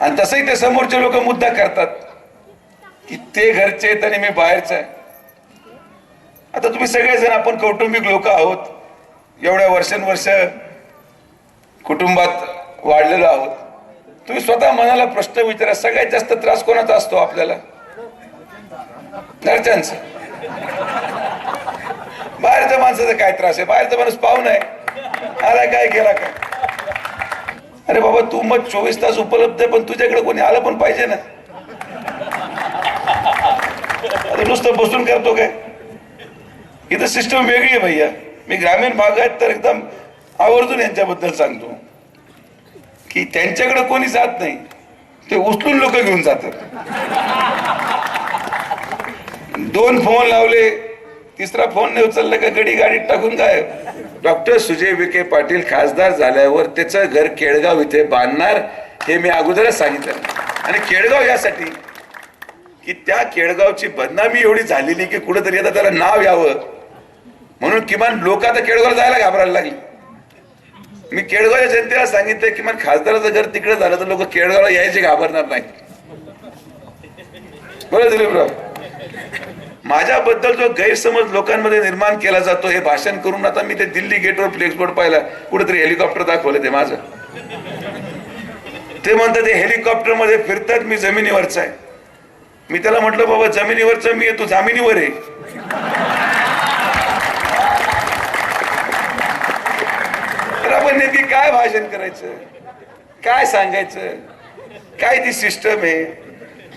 आणि तसंही ते समोरचे लोक मुद्दा करतात की ते घरचे आहेत आणि मी बाहेरचं आहे. आता तुम्ही सगळेजण आपण कौटुंबिक लोक आहोत. एवढ्या वर्षानुवर्ष कुटुंबात वाढलेलो आहोत. तुम्ही स्वतः मनाला प्रश्न विचारा सगळ्यात जास्त त्रास कोणाचा असतो आपल्याला? घरच्यांचा. बाहेरच्या माणसाचा काय त्रास आहे? बाहेरचा माणूस पाहुणा आहे आला काय गेला काय? अरे बाबा तू मग चोवीस तास उपलब्ध आहे पण तुझ्याकडे कोणी आलं पण पाहिजे ना. आता नुसतं बसून करतो काय? इथं सिस्टम वेगळी आहे भैया. मी ग्रामीण भागात तर एकदम आवर्जून यांच्याबद्दल सांगतो. की त्यांच्याकडे कोणी जात नाही ते उचलून लोक घेऊन जातात. दोन फोन लावले तिसरा फोन नाही उचलला का गडी गाडीत टाकून काय डॉक्टर सुजय विखे पाटील खासदार झाल्यावर त्याचं घर केळगाव इथे बांधणार हे मी अगोदरच सांगितलं. आणि केळगाव यासाठी की त्या केळगावची बदनामी एवढी झालेली की कुठेतरी आता त्याला नाव यावं. म्हणून किमान लोक आता केळगाव जायला घाबरायला लागली. मी केळगावच्या जनतेला सांगितलं किमान खासदाराचं घर तिकडे झालं तर लोक केळगावला यायचे घाबरणार नाही बरं दिलीपराव? माझ्याबद्दल जो गैरसमज लोकांमध्ये निर्माण केला जातो हे भाषण करून आता मी ते दिल्ली गेटवर फ्लेक्सबोर्ड पाहिला. कुठेतरी हेलिकॉप्टर दाखवलं ते माझं. ते म्हणतात ते हेलिकॉप्टरमध्ये फिरतात मी जमिनीवरचा आहे. मी त्याला म्हटलं बाबा जमिनीवरचं मी तू जमिनीवर आहे तर आपण नेमकी काय भाषण करायचं? काय सांगायचं? काय ती सिस्टम आहे?